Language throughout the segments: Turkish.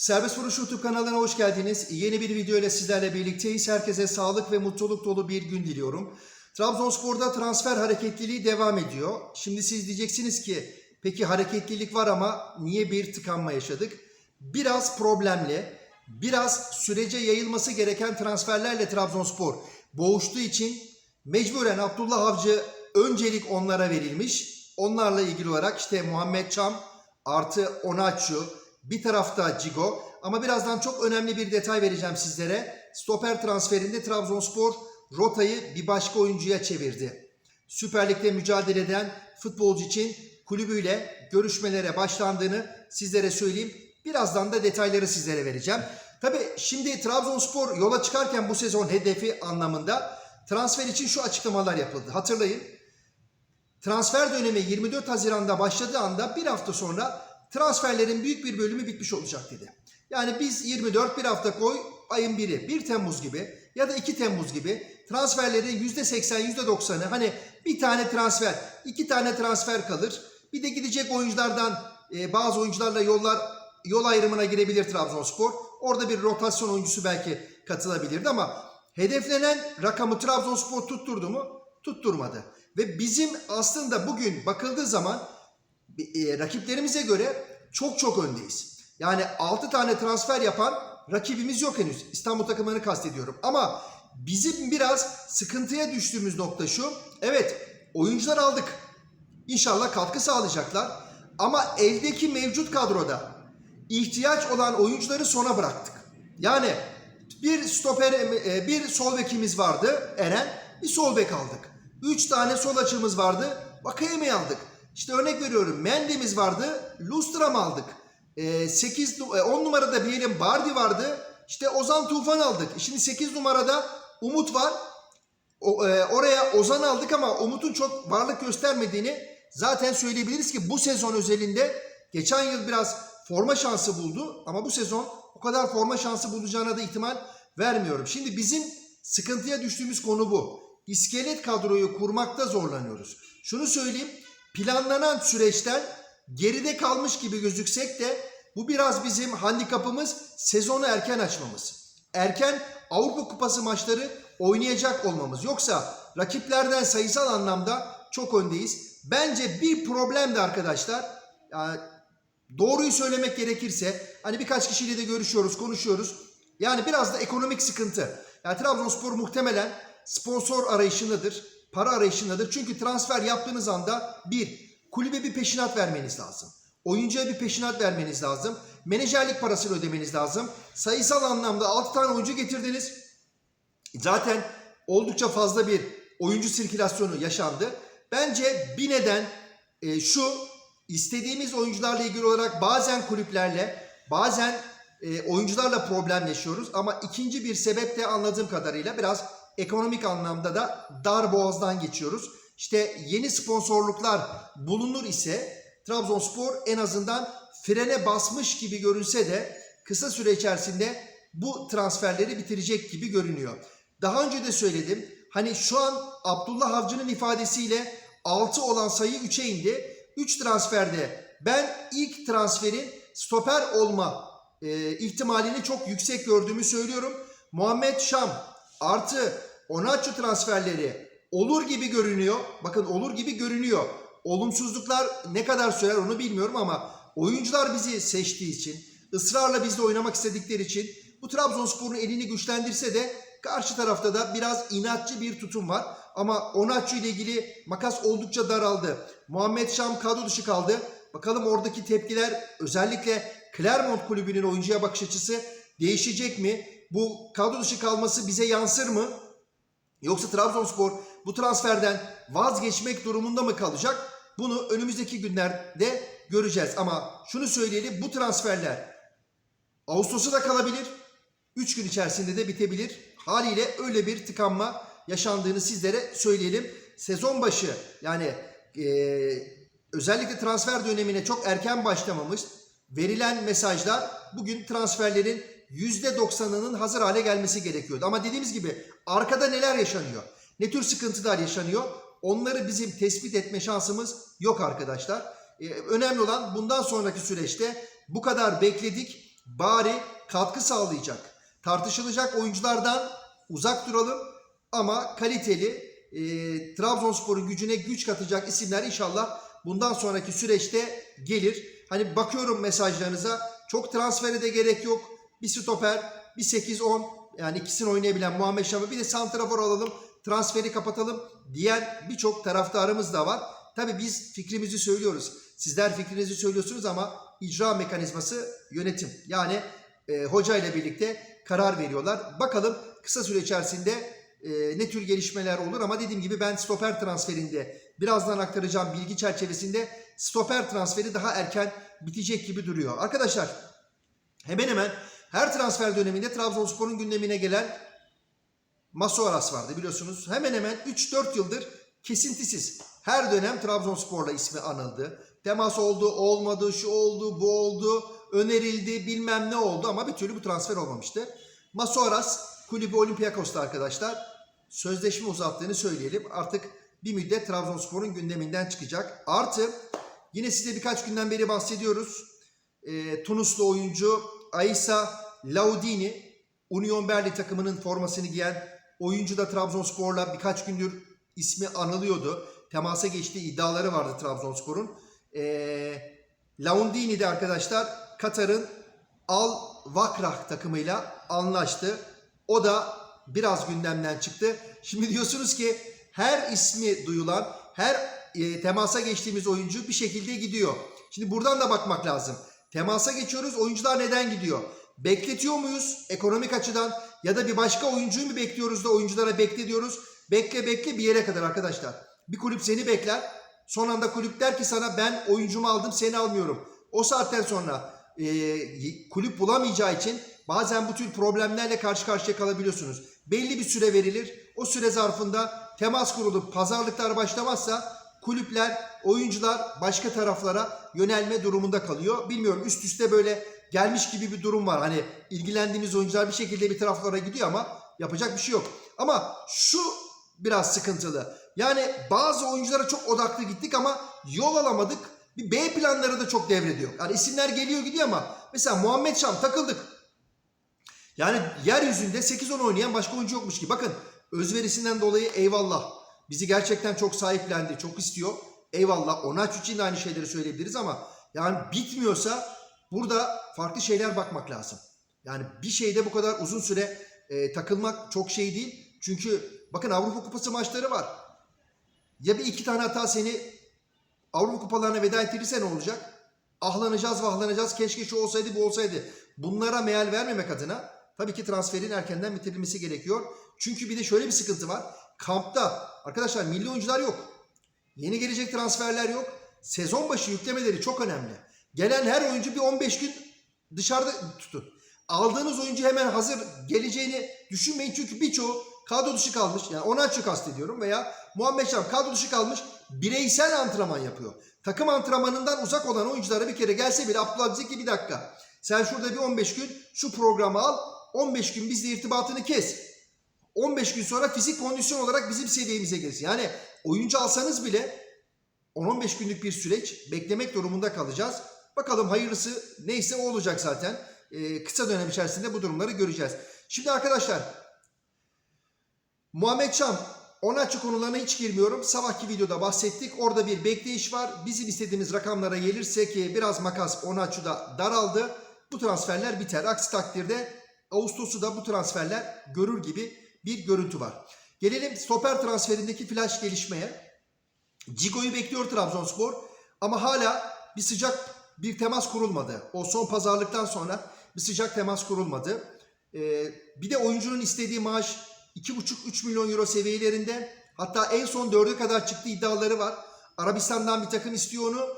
Serbest Vuruş YouTube kanalına hoş geldiniz. Yeni bir video ile sizlerle birlikteyiz. Herkese sağlık ve mutluluk dolu bir gün diliyorum. Trabzonspor'da transfer hareketliliği devam ediyor. Şimdi siz diyeceksiniz ki peki hareketlilik var ama niye bir tıkanma yaşadık? Biraz problemli, biraz sürece yayılması gereken transferlerle Trabzonspor boğuştuğu için mecburen Abdullah Avcı öncelik onlara verilmiş. Onlarla ilgili olarak işte Muhammed Çam artı Onaçu, bir tarafta Cigo ama birazdan çok önemli bir detay vereceğim sizlere. Stoper transferinde Trabzonspor rotayı bir başka oyuncuya çevirdi. Süper Lig'de mücadele eden futbolcu için kulübüyle görüşmelere başlandığını sizlere söyleyeyim. Birazdan da detayları sizlere vereceğim. Tabi şimdi Trabzonspor yola çıkarken bu sezon hedefi anlamında transfer için şu açıklamalar yapıldı. Hatırlayın transfer dönemi 24 Haziran'da başladığı anda bir hafta sonra transferlerin büyük bir bölümü bitmiş olacak dedi. Yani biz 24 bir hafta koy ayın biri 1 Temmuz gibi ya da 2 Temmuz gibi transferlerin %80 %90'ı hani bir tane transfer iki tane transfer kalır. Bir de gidecek oyunculardan e, bazı oyuncularla yollar yol ayrımına girebilir Trabzonspor. Orada bir rotasyon oyuncusu belki katılabilirdi ama hedeflenen rakamı Trabzonspor tutturdu mu? Tutturmadı. Ve bizim aslında bugün bakıldığı zaman e, rakiplerimize göre çok çok öndeyiz. Yani 6 tane transfer yapan rakibimiz yok henüz. İstanbul takımlarını kastediyorum. Ama bizim biraz sıkıntıya düştüğümüz nokta şu. Evet oyuncular aldık. İnşallah katkı sağlayacaklar. Ama eldeki mevcut kadroda ihtiyaç olan oyuncuları sona bıraktık. Yani bir stoper, e, bir sol bekimiz vardı Eren. Bir sol bek aldık. 3 tane sol açığımız vardı. Vakayeme'yi aldık. İşte örnek veriyorum Mende'miz vardı. Lustram aldık. E, 8, 10 numarada diyelim Bardi vardı. İşte Ozan Tufan aldık. Şimdi 8 numarada Umut var. E, oraya Ozan aldık ama Umut'un çok varlık göstermediğini zaten söyleyebiliriz ki bu sezon özelinde geçen yıl biraz forma şansı buldu ama bu sezon o kadar forma şansı bulacağına da ihtimal vermiyorum. Şimdi bizim sıkıntıya düştüğümüz konu bu. İskelet kadroyu kurmakta zorlanıyoruz. Şunu söyleyeyim, planlanan süreçten geride kalmış gibi gözüksek de bu biraz bizim handikapımız sezonu erken açmamız. Erken Avrupa Kupası maçları oynayacak olmamız. Yoksa rakiplerden sayısal anlamda çok öndeyiz. Bence bir problem de arkadaşlar doğruyu söylemek gerekirse hani birkaç kişiyle de görüşüyoruz, konuşuyoruz. Yani biraz da ekonomik sıkıntı. Yani Trabzonspor muhtemelen sponsor arayışındadır, para arayışındadır. Çünkü transfer yaptığınız anda bir, kulübe bir peşinat vermeniz lazım. Oyuncuya bir peşinat vermeniz lazım. Menajerlik parasını ödemeniz lazım. Sayısal anlamda 6 tane oyuncu getirdiniz. Zaten oldukça fazla bir oyuncu sirkülasyonu yaşandı. Bence bir neden e, şu istediğimiz oyuncularla ilgili olarak bazen kulüplerle bazen e, oyuncularla problem yaşıyoruz. Ama ikinci bir sebep de anladığım kadarıyla biraz ekonomik anlamda da dar boğazdan geçiyoruz. İşte yeni sponsorluklar bulunur ise Trabzonspor en azından frene basmış gibi görünse de kısa süre içerisinde bu transferleri bitirecek gibi görünüyor. Daha önce de söyledim. Hani şu an Abdullah Avcı'nın ifadesiyle 6 olan sayı 3'e indi. 3 transferde ben ilk transferin stoper olma e, ihtimalini çok yüksek gördüğümü söylüyorum. Muhammed Şam artı Onaçu transferleri olur gibi görünüyor. Bakın olur gibi görünüyor. Olumsuzluklar ne kadar sürer onu bilmiyorum ama oyuncular bizi seçtiği için, ısrarla bizle oynamak istedikleri için bu Trabzonspor'un elini güçlendirse de karşı tarafta da biraz inatçı bir tutum var. Ama Onaçu ile ilgili makas oldukça daraldı. Muhammed Şam kadro dışı kaldı. Bakalım oradaki tepkiler özellikle Clermont kulübünün oyuncuya bakış açısı değişecek mi? Bu kadro dışı kalması bize yansır mı? Yoksa Trabzonspor bu transferden vazgeçmek durumunda mı kalacak? Bunu önümüzdeki günlerde göreceğiz. Ama şunu söyleyelim bu transferler Ağustos'a da kalabilir. 3 gün içerisinde de bitebilir. Haliyle öyle bir tıkanma yaşandığını sizlere söyleyelim. Sezon başı yani e, özellikle transfer dönemine çok erken başlamamış verilen mesajlar bugün transferlerin %90'ının hazır hale gelmesi gerekiyordu. Ama dediğimiz gibi arkada neler yaşanıyor? Ne tür sıkıntılar yaşanıyor? Onları bizim tespit etme şansımız yok arkadaşlar. Ee, önemli olan bundan sonraki süreçte bu kadar bekledik. bari katkı sağlayacak, tartışılacak oyunculardan uzak duralım ama kaliteli e, Trabzonspor'un gücüne güç katacak isimler inşallah bundan sonraki süreçte gelir. Hani bakıyorum mesajlarınıza çok transfere de gerek yok. Bir stoper, bir 8-10 yani ikisini oynayabilen Muhammed Şam'ı bir de santrafor alalım transferi kapatalım diyen birçok taraftarımız da var. Tabii biz fikrimizi söylüyoruz. Sizler fikrinizi söylüyorsunuz ama icra mekanizması yönetim. Yani e, hoca ile birlikte karar veriyorlar. Bakalım kısa süre içerisinde e, ne tür gelişmeler olur ama dediğim gibi ben stoper transferinde birazdan aktaracağım bilgi çerçevesinde stoper transferi daha erken bitecek gibi duruyor. Arkadaşlar hemen hemen her transfer döneminde Trabzonspor'un gündemine gelen Masuaras vardı biliyorsunuz. Hemen hemen 3-4 yıldır kesintisiz. Her dönem Trabzonspor'la ismi anıldı. Temas oldu, olmadı, şu oldu, bu oldu, önerildi, bilmem ne oldu ama bir türlü bu transfer olmamıştı. Masuaras kulübü Olympiakos'ta arkadaşlar sözleşme uzattığını söyleyelim. Artık bir müddet Trabzonspor'un gündeminden çıkacak. Artı yine size birkaç günden beri bahsediyoruz. E, Tunuslu oyuncu Aisa Laudini Union Berlin takımının formasını giyen oyuncu da Trabzonspor'la birkaç gündür ismi anılıyordu. Temasa geçtiği iddiaları vardı Trabzonspor'un. E, Laudini de arkadaşlar Katar'ın Al Vakrah takımıyla anlaştı. O da biraz gündemden çıktı. Şimdi diyorsunuz ki her ismi duyulan, her e, temasa geçtiğimiz oyuncu bir şekilde gidiyor. Şimdi buradan da bakmak lazım. Temasa geçiyoruz. Oyuncular neden gidiyor? Bekletiyor muyuz ekonomik açıdan ya da bir başka oyuncuyu mu bekliyoruz da oyunculara bekle diyoruz. Bekle bekle bir yere kadar arkadaşlar. Bir kulüp seni bekler. Son anda kulüp der ki sana ben oyuncumu aldım seni almıyorum. O saatten sonra e, kulüp bulamayacağı için bazen bu tür problemlerle karşı karşıya kalabiliyorsunuz. Belli bir süre verilir. O süre zarfında temas kurulup pazarlıklar başlamazsa kulüpler, oyuncular başka taraflara yönelme durumunda kalıyor. Bilmiyorum üst üste böyle gelmiş gibi bir durum var. Hani ilgilendiğimiz oyuncular bir şekilde bir taraflara gidiyor ama yapacak bir şey yok. Ama şu biraz sıkıntılı. Yani bazı oyunculara çok odaklı gittik ama yol alamadık. Bir B planları da çok devrediyor. Yani isimler geliyor gidiyor ama mesela Muhammed Şam takıldık. Yani yeryüzünde 8-10 oynayan başka oyuncu yokmuş ki. Bakın özverisinden dolayı eyvallah. Bizi gerçekten çok sahiplendi, çok istiyor. Eyvallah. Onaç için de aynı şeyleri söyleyebiliriz ama yani bitmiyorsa burada farklı şeyler bakmak lazım. Yani bir şeyde bu kadar uzun süre e, takılmak çok şey değil. Çünkü bakın Avrupa Kupası maçları var. Ya bir iki tane hata seni Avrupa Kupalarına veda ettirirse ne olacak? Ahlanacağız vahlanacağız keşke şu olsaydı bu olsaydı. Bunlara meal vermemek adına tabii ki transferin erkenden bitirilmesi gerekiyor. Çünkü bir de şöyle bir sıkıntı var. Kampta arkadaşlar milli oyuncular yok. Yeni gelecek transferler yok. Sezon başı yüklemeleri çok önemli. Gelen her oyuncu bir 15 gün dışarıda tutun. Aldığınız oyuncu hemen hazır geleceğini düşünmeyin çünkü birçoğu kadro dışı kalmış. Yani ona açık kastediyorum veya Muhammed Şam kadro dışı kalmış bireysel antrenman yapıyor. Takım antrenmanından uzak olan oyunculara bir kere gelse bile Abdullah ki bir dakika. Sen şurada bir 15 gün şu programı al. 15 gün bizle irtibatını kes. 15 gün sonra fizik kondisyon olarak bizim seviyemize gelsin. Yani oyuncu alsanız bile 10-15 günlük bir süreç beklemek durumunda kalacağız. Bakalım hayırlısı neyse o olacak zaten. Ee, kısa dönem içerisinde bu durumları göreceğiz. Şimdi arkadaşlar Muhammed Çam Onaçı konularına hiç girmiyorum. Sabahki videoda bahsettik. Orada bir bekleyiş var. Bizim istediğimiz rakamlara gelirse ki biraz makas Onaçu'da daraldı. Bu transferler biter. Aksi takdirde Ağustos'u da bu transferler görür gibi bir görüntü var. Gelelim stoper transferindeki flash gelişmeye. Cigo'yu bekliyor Trabzonspor ama hala bir sıcak bir temas kurulmadı. O son pazarlıktan sonra bir sıcak temas kurulmadı. Ee, bir de oyuncunun istediği maaş 2,5-3 milyon euro seviyelerinde. Hatta en son 4'e kadar çıktı iddiaları var. Arabistan'dan bir takım istiyor onu.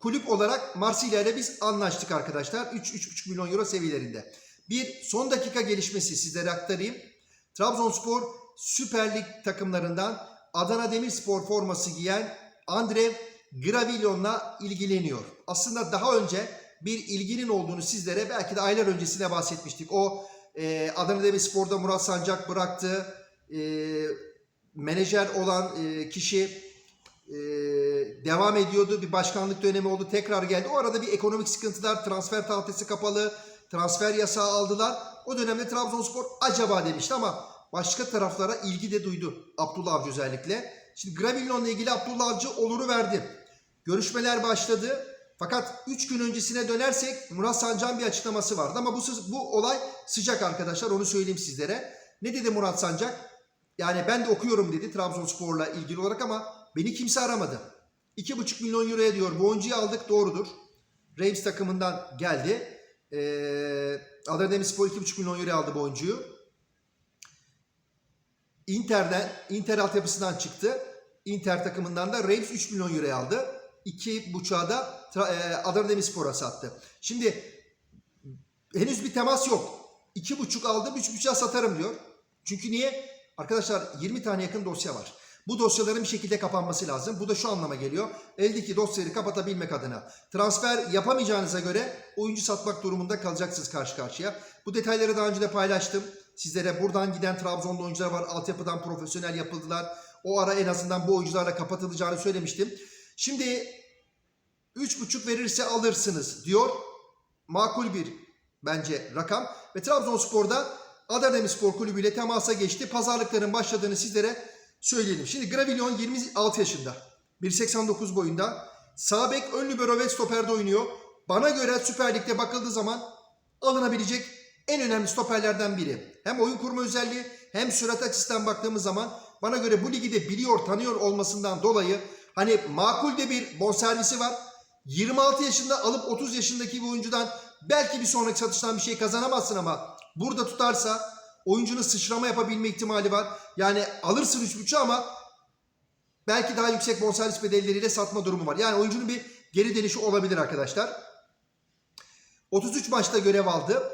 Kulüp olarak Marsilya ile biz anlaştık arkadaşlar. 3-3,5 milyon euro seviyelerinde. Bir son dakika gelişmesi sizlere aktarayım. Trabzonspor Süper Lig takımlarından Adana Demirspor forması giyen Andrev Gravilon'la ilgileniyor. Aslında daha önce bir ilginin olduğunu sizlere belki de aylar öncesine bahsetmiştik. O e, Adana Demirspor'da Murat Sancak bıraktı. E, menajer olan e, kişi e, devam ediyordu. Bir başkanlık dönemi oldu. Tekrar geldi. O arada bir ekonomik sıkıntılar, transfer tahtası kapalı. transfer yasağı aldılar. O dönemde Trabzonspor acaba demişti ama başka taraflara ilgi de duydu. Abdullah Avcı özellikle. Şimdi Gravillon'la ilgili Abdullah Avcı oluru verdi. Görüşmeler başladı. Fakat 3 gün öncesine dönersek Murat Sancak'ın bir açıklaması vardı. Ama bu, bu olay sıcak arkadaşlar onu söyleyeyim sizlere. Ne dedi Murat Sancak? Yani ben de okuyorum dedi Trabzonspor'la ilgili olarak ama beni kimse aramadı. 2,5 milyon euroya diyor bu oyuncuyu aldık doğrudur. Reims takımından geldi. Ee, Adana Demirspor 2,5 milyon euroya aldı bu oyuncuyu. Inter'den, Inter altyapısından çıktı. Inter takımından da Reims 3 milyon euroya aldı. 2,5'a da e, Adana Demirspor'a sattı. Şimdi henüz bir temas yok. 2,5 aldım 3,5'a satarım diyor. Çünkü niye? Arkadaşlar 20 tane yakın dosya var. Bu dosyaların bir şekilde kapanması lazım. Bu da şu anlama geliyor. Eldeki dosyaları kapatabilmek adına transfer yapamayacağınıza göre oyuncu satmak durumunda kalacaksınız karşı karşıya. Bu detayları daha önce de paylaştım. Sizlere buradan giden Trabzon'da oyuncular var. Altyapıdan profesyonel yapıldılar. O ara en azından bu oyuncularla kapatılacağını söylemiştim. Şimdi 3,5 verirse alırsınız diyor. Makul bir bence rakam. Ve Trabzonspor'da Adana Demirspor Kulübü ile temasa geçti. Pazarlıkların başladığını sizlere söyleyelim. Şimdi Gravillon 26 yaşında. 1.89 boyunda. Sağ bek, ön libero ve stoperde oynuyor. Bana göre Süper Lig'de bakıldığı zaman alınabilecek en önemli stoperlerden biri. Hem oyun kurma özelliği hem sürat açısından baktığımız zaman bana göre bu ligi de biliyor, tanıyor olmasından dolayı hani makul de bir bonservisi var. 26 yaşında alıp 30 yaşındaki bir oyuncudan belki bir sonraki satıştan bir şey kazanamazsın ama burada tutarsa oyuncunun sıçrama yapabilme ihtimali var. Yani alırsın 3.5 ama belki daha yüksek bonservis bedelleriyle satma durumu var. Yani oyuncunun bir geri dönüşü olabilir arkadaşlar. 33 maçta görev aldı.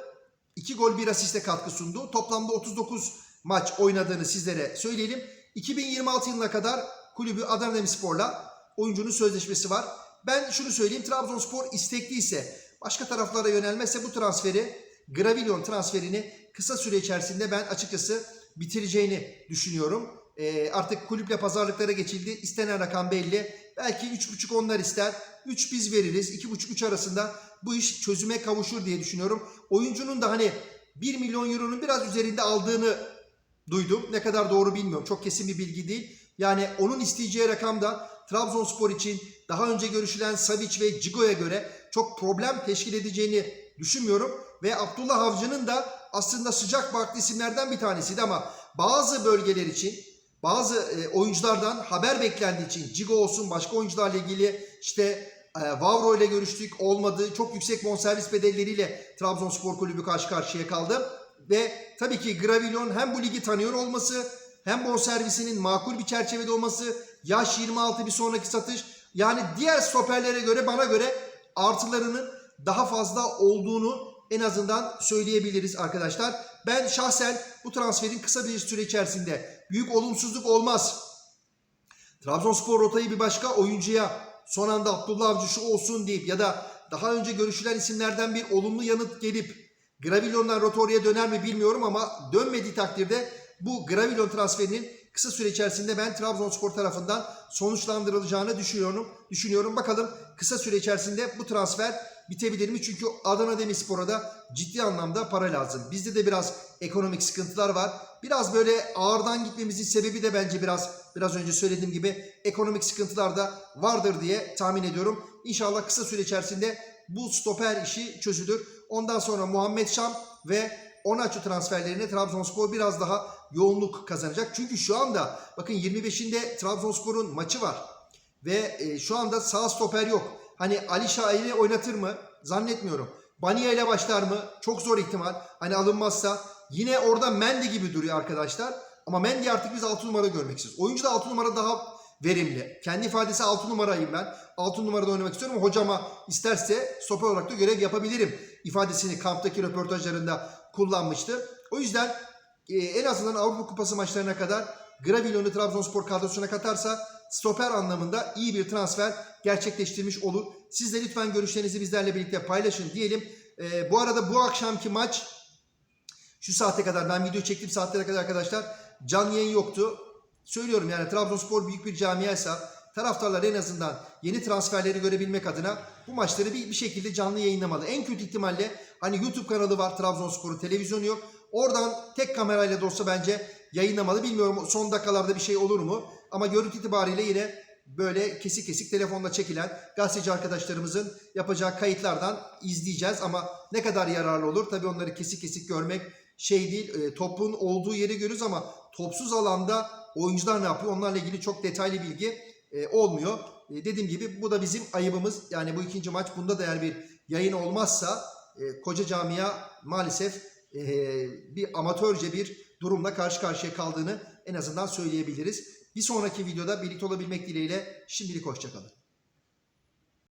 2 gol 1 asiste katkı sundu. Toplamda 39 maç oynadığını sizlere söyleyelim. 2026 yılına kadar kulübü Adana Demirspor'la oyuncunun sözleşmesi var. Ben şunu söyleyeyim Trabzonspor istekliyse başka taraflara yönelmezse bu transferi Gravillon transferini kısa süre içerisinde ben açıkçası bitireceğini düşünüyorum. Ee, artık kulüple pazarlıklara geçildi. İstenen rakam belli. Belki 3.5 onlar ister. 3 biz veririz. 2.5-3 arasında bu iş çözüme kavuşur diye düşünüyorum. Oyuncunun da hani 1 milyon euronun biraz üzerinde aldığını duydum. Ne kadar doğru bilmiyorum. Çok kesin bir bilgi değil. Yani onun isteyeceği rakam da Trabzonspor için daha önce görüşülen Savic ve Cigo'ya göre çok problem teşkil edeceğini düşünmüyorum. Ve Abdullah Avcı'nın da aslında sıcak baklı isimlerden bir tanesiydi ama bazı bölgeler için bazı e, oyunculardan haber beklendiği için Cigo olsun başka oyuncularla ilgili işte e, Vavro ile görüştük olmadı. Çok yüksek bonservis bedelleriyle Trabzonspor Kulübü karşı karşıya kaldı. Ve tabii ki Gravillon hem bu ligi tanıyor olması hem bonservisinin makul bir çerçevede olması, yaş 26 bir sonraki satış. Yani diğer stoperlere göre bana göre artılarının daha fazla olduğunu en azından söyleyebiliriz arkadaşlar. Ben şahsen bu transferin kısa bir süre içerisinde büyük olumsuzluk olmaz. Trabzonspor rotayı bir başka oyuncuya son anda Abdullah Avcı şu olsun deyip ya da daha önce görüşülen isimlerden bir olumlu yanıt gelip Gravillon'dan rota oraya döner mi bilmiyorum ama dönmediği takdirde bu Gravillon transferinin kısa süre içerisinde ben Trabzonspor tarafından sonuçlandırılacağını düşünüyorum. Düşünüyorum bakalım kısa süre içerisinde bu transfer bitebilir mi? Çünkü Adana Demirspor'a da ciddi anlamda para lazım. Bizde de biraz ekonomik sıkıntılar var. Biraz böyle ağırdan gitmemizin sebebi de bence biraz biraz önce söylediğim gibi ekonomik sıkıntılar da vardır diye tahmin ediyorum. İnşallah kısa süre içerisinde bu stoper işi çözülür. Ondan sonra Muhammed Şam ve Onaçu transferlerine Trabzonspor biraz daha yoğunluk kazanacak. Çünkü şu anda bakın 25'inde Trabzonspor'un maçı var. Ve e, şu anda sağ stoper yok. Hani Ali Şahin'i oynatır mı? Zannetmiyorum. Bania ile başlar mı? Çok zor ihtimal. Hani alınmazsa. Yine orada Mendy gibi duruyor arkadaşlar. Ama Mendy artık biz 6 numara görmek istiyoruz. Oyuncu da 6 numara daha verimli. Kendi ifadesi 6 numarayım ben. 6 numarada oynamak istiyorum ama hocama isterse stoper olarak da görev yapabilirim. ifadesini kamptaki röportajlarında kullanmıştı. O yüzden e, en azından Avrupa Kupası maçlarına kadar Gravillon'u Trabzonspor kadrosuna katarsa stoper anlamında iyi bir transfer gerçekleştirmiş olur. Siz de lütfen görüşlerinizi bizlerle birlikte paylaşın diyelim. E, bu arada bu akşamki maç şu saate kadar ben video çektiğim saatlere kadar arkadaşlar canlı yayın yoktu. Söylüyorum yani Trabzonspor büyük bir camiaysa taraftarlar en azından yeni transferleri görebilmek adına bu maçları bir, bir şekilde canlı yayınlamalı. En kötü ihtimalle hani YouTube kanalı var Trabzonspor'un televizyonu yok. Oradan tek kamerayla da olsa bence yayınlamalı. Bilmiyorum son dakikalarda bir şey olur mu? Ama görüntü itibariyle yine böyle kesik kesik telefonla çekilen gazeteci arkadaşlarımızın yapacağı kayıtlardan izleyeceğiz. Ama ne kadar yararlı olur? Tabii onları kesik kesik görmek şey değil. E, topun olduğu yeri görürüz ama topsuz alanda oyuncular ne yapıyor? Onlarla ilgili çok detaylı bilgi e, olmuyor. E, dediğim gibi bu da bizim ayıbımız. Yani bu ikinci maç bunda da eğer bir yayın olmazsa e, koca camia maalesef e, bir amatörce bir durumla karşı karşıya kaldığını en azından söyleyebiliriz. Bir sonraki videoda birlikte olabilmek dileğiyle şimdilik hoşçakalın.